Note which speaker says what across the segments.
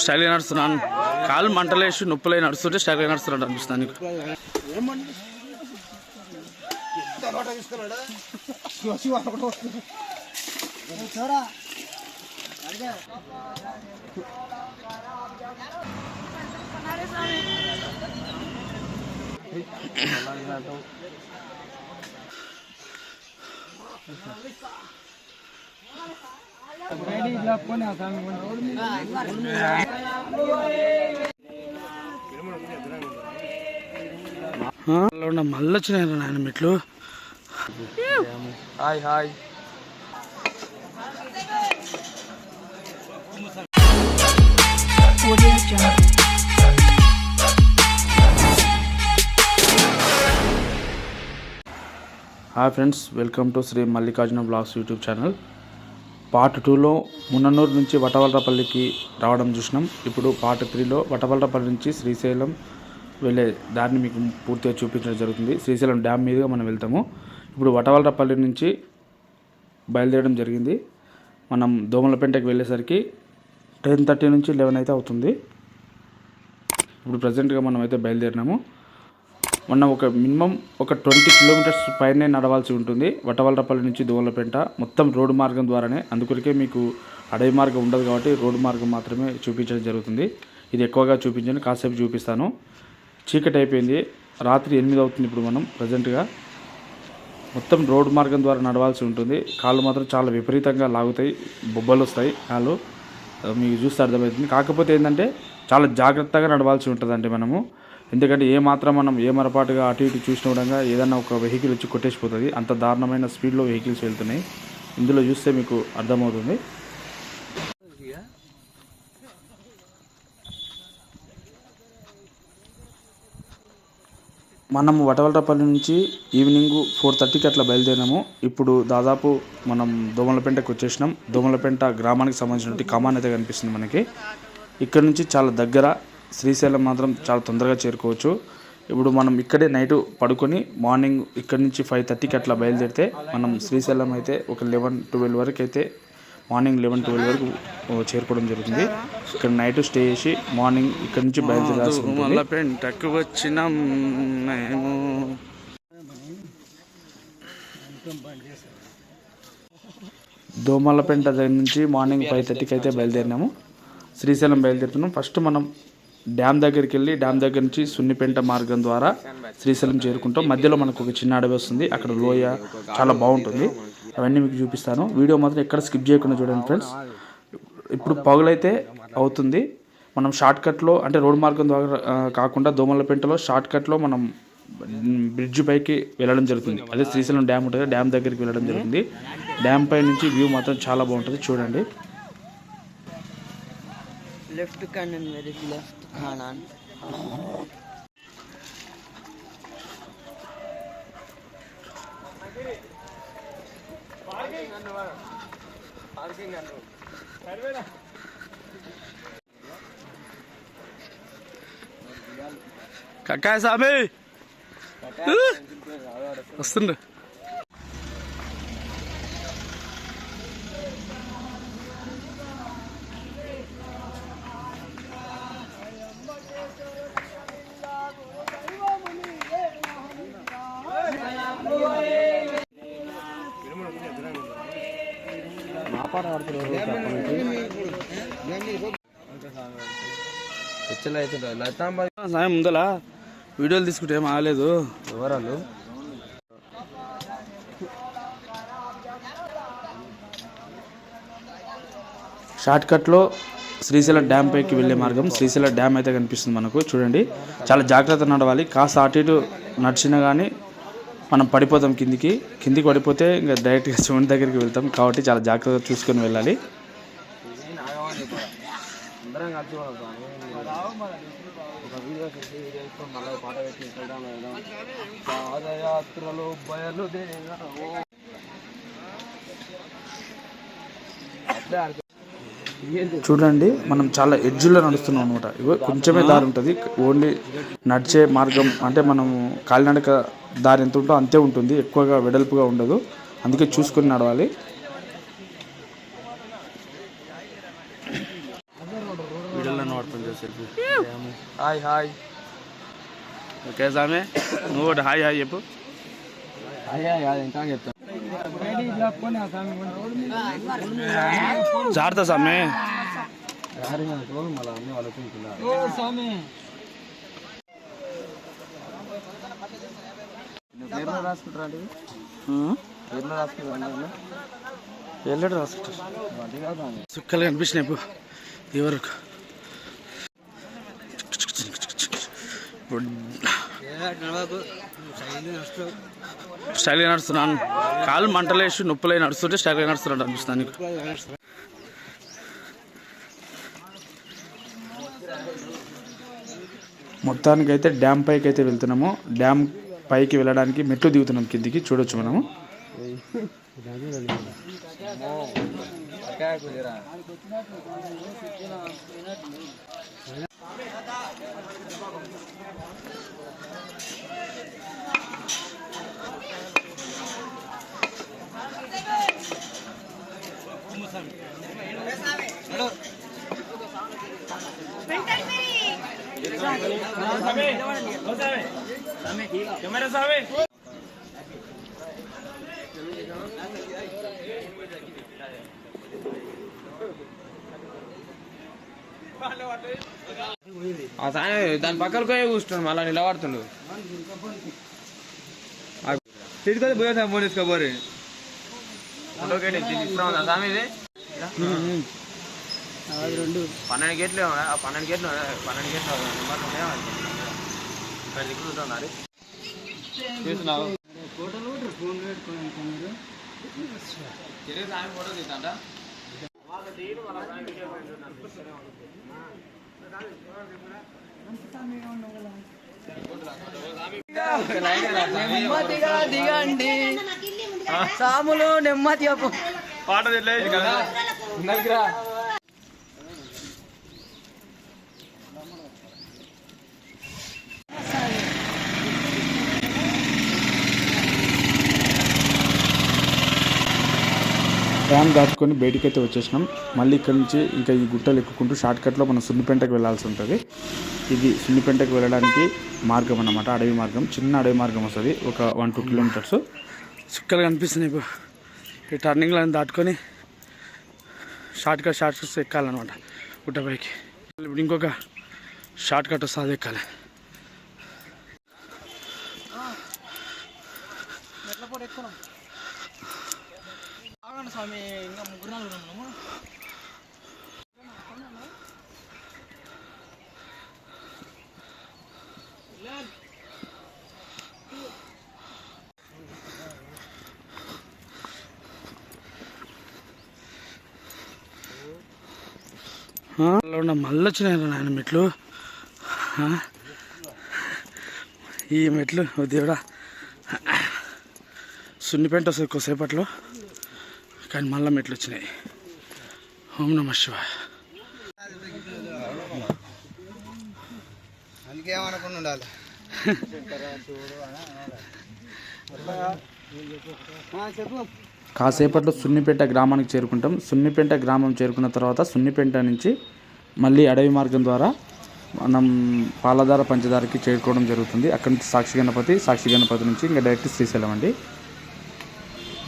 Speaker 1: స్టైల్గా నడుస్తున్నాను కాలు మంటలేసి నొప్పులై నడుస్తుంటే స్టైల్గా నడుస్తున్నాడు అనిపిస్తుంది నీకు మళ్ళీ వచ్చినాయి నాయన మెట్లు
Speaker 2: hi hi.
Speaker 1: Hi friends welcome to Sri Mallikarjuna blogs YouTube channel part టూలో మున్ననూరు నుంచి వటవలరపల్లికి రావడం చూసినాం. ఇప్పుడు పార్ట్ త్రీలో వటవలరపల్లి నుంచి శ్రీశైలం వెళ్ళే దారిని మీకు పూర్తిగా చూపించడం జరుగుతుంది. శ్రీశైలం డ్యామ్ మీదుగా మనం వెళ్తాము. ఇప్పుడు వటవలరపల్లి నుంచి బయలుదేరడం జరిగింది. మనం దోమలపేంటకి వెళ్ళేసరికి టెన్ థర్టీ నుంచి లెవెన్ అయితే అవుతుంది. ఇప్పుడు ప్రజెంట్గా మనం అయితే బయలుదేరినాము. మొన్న ఒక మినిమం ఒక ట్వంటీ కిలోమీటర్స్ పైనే నడవాల్సి ఉంటుంది. వటవలరపల్లి నుంచి దోవలపేంట మొత్తం రోడ్డు మార్గం ద్వారానే. అందుకొరకే మీకు అడవి మార్గం ఉండదు కాబట్టి రోడ్డు మార్గం మాత్రమే చూపించడం జరుగుతుంది. ఇది ఎక్కువగా చూపించండి కాసేపు చూపిస్తాను. చీకటి అయిపోయింది. రాత్రి ఎనిమిది అవుతుంది ఇప్పుడు మనం ప్రజెంట్గా. మొత్తం రోడ్డు మార్గం ద్వారా నడవాల్సి ఉంటుంది. కాళ్ళు మాత్రం చాలా విపరీతంగా లాగుతాయి బొబ్బలు వస్తాయి కాళ్ళు. మీకు చూస్తే అర్థమవుతుంది. కాకపోతే ఏంటంటే చాలా జాగ్రత్తగా నడవాల్సి ఉంటుందండి మనము. ఎందుకంటే ఏ మాత్రం మనం ఏ మరపాటుగా అటు ఇటు చూసిన విధంగా ఏదైనా ఒక వెహికల్ వచ్చి కొట్టేసిపోతుంది. అంత దారుణమైన స్పీడ్లో వెహికల్స్ వెళ్తున్నాయి. ఇందులో చూస్తే మీకు అర్థమవుతుంది. మనం వటవలటపల్లి నుంచి ఈవినింగ్ ఫోర్ థర్టీకి అట్లా బయలుదేరినాము. ఇప్పుడు దాదాపు మనం దోమలపెంటకు వచ్చేసినాం. దోమలపెంట గ్రామానికి సంబంధించినటువంటి కమాన్ అయితే కనిపిస్తుంది మనకి. ఇక్కడ నుంచి చాలా దగ్గర శ్రీశైలం మాత్రం చాలా తొందరగా చేరుకోవచ్చు. ఇప్పుడు మనం ఇక్కడే నైట్ పడుకొని మార్నింగ్ ఇక్కడ నుంచి ఫైవ్ థర్టీకి అట్లా బయలుదేరితే మనం శ్రీశైలం అయితే ఒక లెవెన్ ట్వెల్వ్ వరకు అయితే మార్నింగ్ లెవెన్ ట్వెల్వ్ వరకు చేరుకోవడం జరుగుతుంది. ఇక్కడ నైట్ స్టే చేసి మార్నింగ్ ఇక్కడ నుంచి బయలుదేరాల్సి ఉంటుంది. వచ్చినాం మేము. దోమలపేంట దగ్గర నుంచి మార్నింగ్ ఫైవ్ థర్టీకి అయితే బయలుదేరినాము. శ్రీశైలం బయలుదేరుతున్నాం. ఫస్ట్ మనం డ్యామ్ దగ్గరికి వెళ్ళి డ్యామ్ దగ్గర నుంచి సున్నిపేంట మార్గం ద్వారా శ్రీశైలం చేరుకుంటాం. మధ్యలో మనకు ఒక చిన్న అడవి వస్తుంది. అక్కడ లోయ చాలా బాగుంటుంది. అవన్నీ మీకు చూపిస్తాను. వీడియో మాత్రం ఎక్కడ స్కిప్ చేయకుండా చూడండి ఫ్రెండ్స్. ఇప్పుడు పగులైతే అవుతుంది. మనం షార్ట్ కట్లో అంటే రోడ్ మార్గం ద్వారా కాకుండా దోమలపేంటలో షార్ట్ కట్లో మనం బ్రిడ్జ్ పైకి వెళ్ళడం జరుగుతుంది. అదే శ్రీశైలం డ్యామ్ ఉంటుంది డ్యామ్ దగ్గరికి వెళ్ళడం జరుగుతుంది. డ్యామ్ పై నుంచి వ్యూ మాత్రం చాలా బాగుంటుంది. చూడండి.
Speaker 2: Left corner very left corner
Speaker 1: కక్కాయ సామి వస్తుండు సాయం ముందలా వీడియోలు తీసుకుంటే ఏం ఆగలేదు.
Speaker 2: వివరాలు?
Speaker 1: షార్ట్ కట్లో శ్రీశైలం డ్యామ్ పైకి వెళ్ళే మార్గం. శ్రీశైలం డ్యామ్ అయితే కనిపిస్తుంది మనకు. చూడండి. చాలా జాగ్రత్త నడవాలి. కాస్త అటు ఇటు నడిచినా కానీ మనం పడిపోతాం కిందికి. కిందికి పడిపోతే ఇంకా డైరెక్ట్గా శివుని దగ్గరికి వెళ్తాం. కాబట్టి చాలా జాగ్రత్తగా చూసుకొని వెళ్ళాలి.
Speaker 2: పాదయాత్రలో
Speaker 1: చూడండి మనం చాలా ఎడ్జ్లో నడుస్తున్నాం అనమాట ఇగో కొంచెమే దారి ఉంటుంది. ఓన్లీ నడిచే మార్గం అంటే మనం కాలినడక దారి ఎంత ఉంటుందో అంతే ఉంటుంది. ఎక్కువగా వెడల్పుగా ఉండదు. అందుకే చూసుకొని నడవాలి.
Speaker 2: Hi hi.
Speaker 1: ఓకే సామె. నువ్వు హాయ్ హాయ్ చెప్పు.
Speaker 2: హాయ్ హాయ్ ఇంకా చెప్తాను.
Speaker 1: జాగ్రత్త సామె
Speaker 2: మళ్ళీ
Speaker 1: వెళ్ళాడు రాసుకుంటారు సుక్కలు కనిపించినాయి ఇప్పుడు ఇవరకు స్టైల్గా నడుస్తున్నాను కాళ్ళు మంటలేసి నొప్పులై నడుస్తుంటే స్టైల్గా నడుస్తున్నట్టు అనిపిస్తుంది నీకు. మొత్తానికి అయితే డ్యామ్ పైకి అయితే వెళ్తున్నాము. డ్యామ్ పైకి వెళ్ళడానికి మెట్లు దిగుతున్నాం కిందికి. చూడొచ్చు మనము.
Speaker 2: ఆ సాయం దాని పక్కన పోయి కూర్చున్నాడు మళ్ళీ నిలబడుతుండు తిట్టుకొని పోయేసా ఫోన్ తీసుకోపోరి స్వామి ఇది
Speaker 1: రెండు
Speaker 2: పన్నెండు గేట్లు పన్నెండు గేట్లు పన్నెండు గేట్లు నెంబర్లు ఉన్నాయా ఇక్కడ దిగుతున్నారు చూస్తున్నావు? తిరిగి సాయం ఫోటో తీద్దాంట
Speaker 3: నెమ్మదిగా దిగండి. సాములు నెమ్మదిగా
Speaker 2: పాట తెలియదు కదా.
Speaker 1: డ్యామ్ దాటుకొని బయటికైతే వచ్చేసినాం. మళ్ళీ ఇక్కడ నుంచి ఇంకా ఈ గుట్టలు ఎక్కుకుంటూ షార్ట్కట్లో మనం సున్నిపెంటకు వెళ్ళాల్సి ఉంటుంది. ఇది సున్నిపెంటకు వెళ్ళడానికి మార్గం అన్నమాట అడవి మార్గం. చిన్న అడవి మార్గం వస్తుంది ఒక వన్ టూ కిలోమీటర్స్. చిక్కలు కనిపిస్తున్నాయి ఇప్పుడు ఈ టర్నింగ్లను దాటుకొని షార్ట్కట్ షార్ట్కట్స్ షార్ట్ కట్స్ ఎక్కాలన్నమాట గుట్టపైకి ఇప్పుడు ఇంకొక షార్ట్కట్ వస్తుంది అది ఎక్కాలి
Speaker 3: ఆగండి స్వామి ఇంకా ముగ్గురు నాలుగు ఉన్నాము
Speaker 1: ఉన్న మళ్ళీ వచ్చినాయి నాయన మెట్లు. ఈ మెట్లు దేవుడా. సున్నిపెంట వస్తుంది కొద్దిసేపట్లో. కానీ మళ్ళీ మెట్లు వచ్చినాయి. ఓం నమ శివ
Speaker 2: అందుకేమనుకుని ఉండాలి? చెప్పు.
Speaker 1: కాసేపట్లో సున్నిపేట గ్రామానికి చేరుకుంటాం. సున్నిపేట గ్రామం చేరుకున్న తర్వాత సున్నిపేట నుంచి మళ్ళీ అడవి మార్గం ద్వారా మనం పాలధార పంచదారకి చేరుకోవడం జరుగుతుంది. అక్కడి నుంచి సాక్షి గణపతి సాక్షి గణపతి నుంచి ఇంకా డైరెక్ట్ శ్రీశైలం అండి.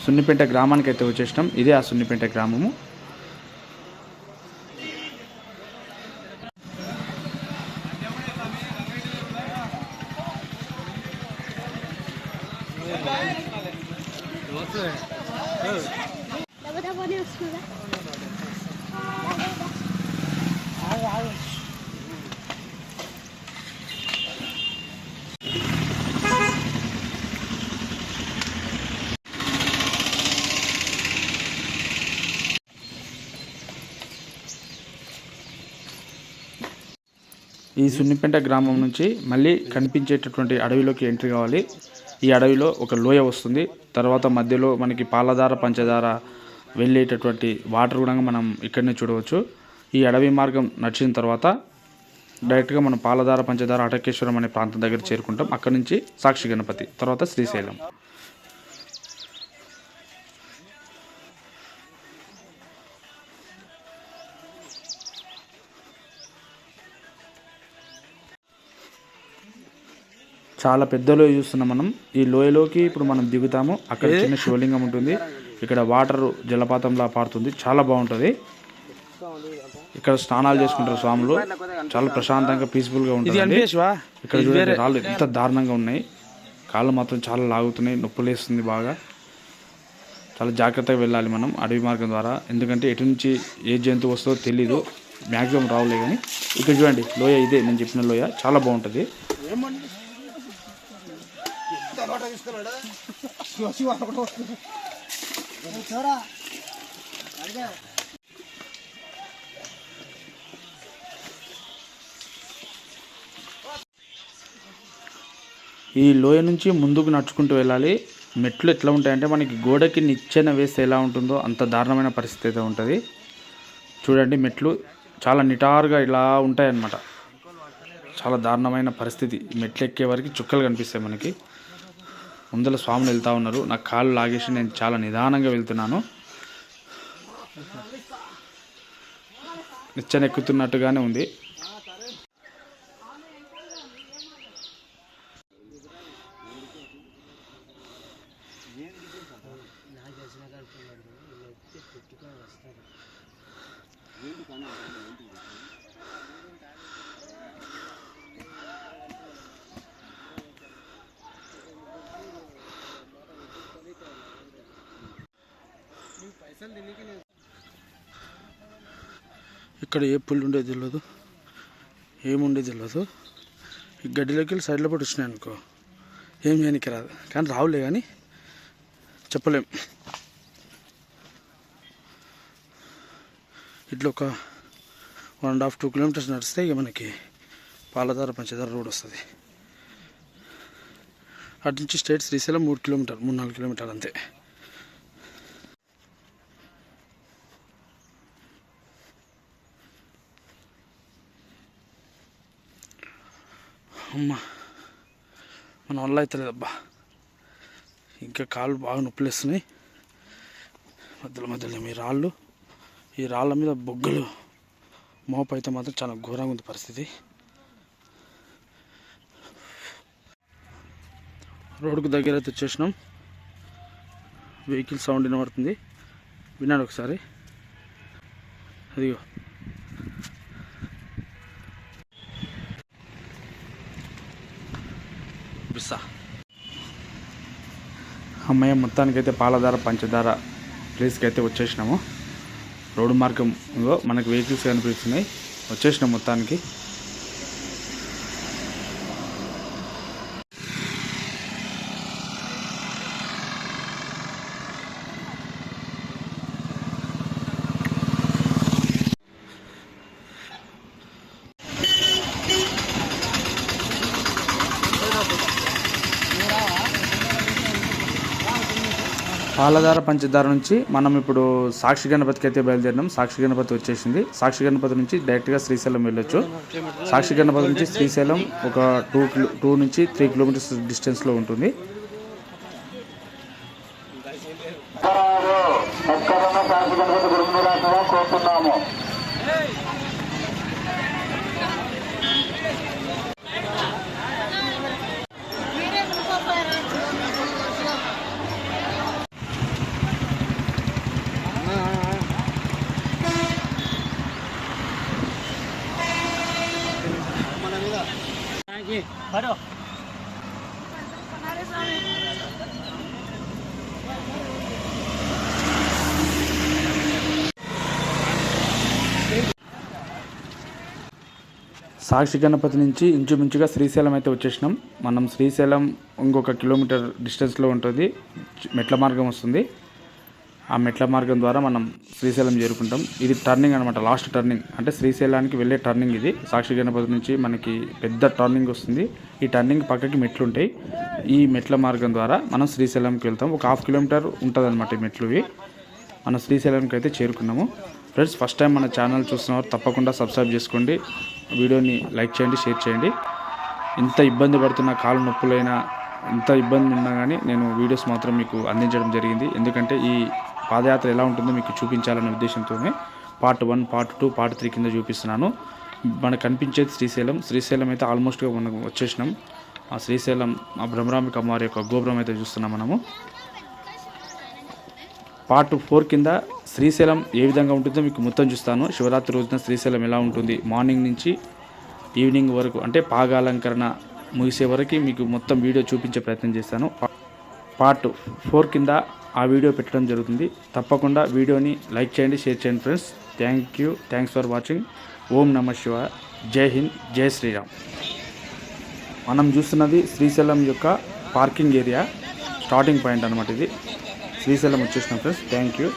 Speaker 1: సున్నిపేట గ్రామానికి అయితే వచ్చేసినాం. ఇదే ఆ సున్నిపేట గ్రామము. ఈ సున్నిపేట గ్రామం నుంచి మళ్ళీ కనిపించేటటువంటి అడవిలోకి ఎంట్రీ కావాలి. ఈ అడవిలో ఒక లోయ వస్తుంది. తర్వాత మధ్యలో మనకి పాలధార పంచదార వెళ్ళేటటువంటి వాటర్ కూడా మనం ఇక్కడనే చూడవచ్చు. ఈ అడవి మార్గం నడిచిన తర్వాత డైరెక్ట్గా మనం పాలధార పంచదార అటకేశ్వరం అనే ప్రాంతం దగ్గర చేరుకుంటాం. అక్కడ నుంచి సాక్షి గణపతి తర్వాత శ్రీశైలం. చాలా పెద్ద లోయ చూస్తున్నాం మనం. ఈ లోయలోకి ఇప్పుడు మనం దిగుతాము. అక్కడ చిన్న శివలింగం ఉంటుంది. ఇక్కడ వాటర్ జలపాతంలా పారుతుంది. చాలా బాగుంటుంది. ఇక్కడ స్నానాలు చేసుకుంటారు స్వాములు. చాలా ప్రశాంతంగా పీస్ఫుల్గా ఉంటుంది ఇక్కడ చూడండి రాళ్ళు ఎంత దారుణంగా ఉన్నాయి. కాళ్ళు మాత్రం చాలా లాగుతున్నాయి. నొప్పులు వేస్తుంది బాగా. చాలా జాగ్రత్తగా వెళ్ళాలి మనం అడవి మార్గం ద్వారా. ఎందుకంటే ఎటు నుంచి ఏ జంతువు వస్తుందో తెలీదు. మ్యాక్సిమం రావులే కానీ ఇక్కడ చూడండి లోయ ఇదే నేను చెప్పిన లోయ. చాలా బాగుంటుంది. ఈ లోయ నుంచి ముందుకు నడుచుకుంటూ వెళ్ళాలి. మెట్లు ఎట్లా ఉంటాయంటే మనకి గోడకి నిచ్చెన వేస్తే ఎలా ఉంటుందో అంత దారుణమైన పరిస్థితి అయితే ఉంటుంది. చూడండి మెట్లు చాలా నిటారుగా ఇలా ఉంటాయన్నమాట. చాలా దారుణమైన పరిస్థితి. మెట్లు ఎక్కే వరకు చుక్కలు కనిపిస్తాయి మనకి. ముందర స్వాములు వెళ్తూ ఉన్నారు. నా కాళ్ళు లాగేసి నేను చాలా నిదానంగా వెళ్తున్నాను. నిచ్చెనెక్కుతున్నట్టుగానే ఉంది. ఇక్కడ ఏ పుల్లు ఉండేది తెలియదు ఏముండేది తెలియదు ఈ గడ్డిలోకి వెళ్ళి సైడ్లో పడి వచ్చినాయి అనుకో. ఏం చేయనికి రాదు కానీ రావులే కానీ చెప్పలేం. ఇట్లా ఒక one and half two kilometers నడిస్తే ఇక మనకి పాలధార పంచదార రోడ్ వస్తుంది. అటు నుంచి స్టేట్ శ్రీశైలం మూడు కిలోమీటర్ మూడు నాలుగు కిలోమీటర్లు అంతే. అమ్మ మన వల్ల అవుతలేదబ్బా ఇంకా కాళ్ళు బాగా నొప్పిలేస్తున్నాయి. మధ్యలో మధ్యలో మీ రాళ్ళు ఈ రాళ్ళ మీద బొగ్గలు మోపు అయితే మాత్రం చాలా ఘోరంగా ఉంది పరిస్థితి. రోడ్డుకు దగ్గర అయితే వచ్చేసినాం. వెహికల్ సౌండ్ వినబడుతుంది. విన్నాడు ఒకసారి. అదిగో. బిస్సా అమ్మయ్య మొత్తానికైతే పాలధార పంచదార ప్లేస్కి అయితే వచ్చేసినాము. రోడ్డు మార్గంలో మనకు వెహికల్స్ కనిపిస్తున్నాయి. వచ్చేసినాం మొత్తానికి. పాలధార పంచదార నుంచి మనం ఇప్పుడు సాక్షి గణపతికి అయితే బయలుదేరినాం. సాక్షి గణపతి వచ్చేసింది. సాక్షి గణపతి నుంచి డైరెక్ట్గా శ్రీశైలం వెళ్ళొచ్చు. సాక్షి గణపతి నుంచి శ్రీశైలం ఒక టూ కిలో టూ నుంచి త్రీ కిలోమీటర్స్ డిస్టెన్స్లో ఉంటుంది. సాక్షి గణపతి నుంచి ఇంచుమించుగా శ్రీశైలం అయితే వచ్చేసినాం. మనం శ్రీశైలం ఇంకొక కిలోమీటర్ డిస్టెన్స్లో ఉంటుంది. మెట్ల మార్గం వస్తుంది. ఆ మెట్ల మార్గం ద్వారా మనం శ్రీశైలం చేరుకుంటాం. ఇది టర్నింగ్ అనమాట లాస్ట్ టర్నింగ్. అంటే శ్రీశైలానికి వెళ్ళే టర్నింగ్ ఇది. సాక్షి గణపతి నుంచి మనకి పెద్ద టర్నింగ్ వస్తుంది. ఈ టర్నింగ్ పక్కకి మెట్లు ఉంటాయి. ఈ మెట్ల మార్గం ద్వారా మనం శ్రీశైలంకి వెళ్తాం. ఒక హాఫ్ కిలోమీటర్ ఉంటుంది అనమాట ఈ మెట్లు ఇవి. మనం శ్రీశైలంకి అయితే చేరుకున్నాము. ఫ్రెండ్స్ ఫస్ట్ టైం మన ఛానల్ చూస్తున్నవారు తప్పకుండా సబ్స్క్రైబ్ చేసుకోండి. వీడియోని లైక్ చేయండి షేర్ చేయండి. ఇంత ఇబ్బంది పడుతున్న కాలు నొప్పులైనా ఇంత ఇబ్బంది ఉన్నా కానీ నేను వీడియోస్ మాత్రం మీకు అందించడం జరిగింది. ఎందుకంటే ఈ పాదయాత్ర ఎలా ఉంటుందో మీకు చూపించాలనే ఉద్దేశంతోనే part one part two part three కింద చూపిస్తున్నాను. మనకు కనిపించేది శ్రీశైలం. శ్రీశైలం అయితే ఆల్మోస్ట్గా మనం వచ్చేసినాం. ఆ శ్రీశైలం ఆ బ్రహ్మరాంబిక అమ్మవారి యొక్క గోపురం అయితే చూస్తున్నాం మనము. పార్ట్ ఫోర్ కింద శ్రీశైలం ఏ విధంగా ఉంటుందో మీకు మొత్తం చూస్తాను. శివరాత్రి రోజున శ్రీశైలం ఎలా ఉంటుంది? మార్నింగ్ నుంచి ఈవినింగ్ వరకు అంటే పాగాలంకరణ ముగిసే వరకు మీకు మొత్తం వీడియో చూపించే ప్రయత్నం చేస్తాను. పార్ట్ ఫోర్ కింద ఆ వీడియో పెట్టడం జరుగుతుంది. తప్పకుండా వీడియోని లైక్ చేయండి షేర్ చేయండి friends. Thank you. Thanks for watching. ఓం నమ శివ జై హింద్. జై శ్రీరామ్. మనం చూస్తున్నది శ్రీశైలం యొక్క పార్కింగ్ ఏరియా స్టార్టింగ్ పాయింట్ అనమాట ఇది. శ్రీశైలం వచ్చేసిన ఫ్రెండ్స్. Thank you.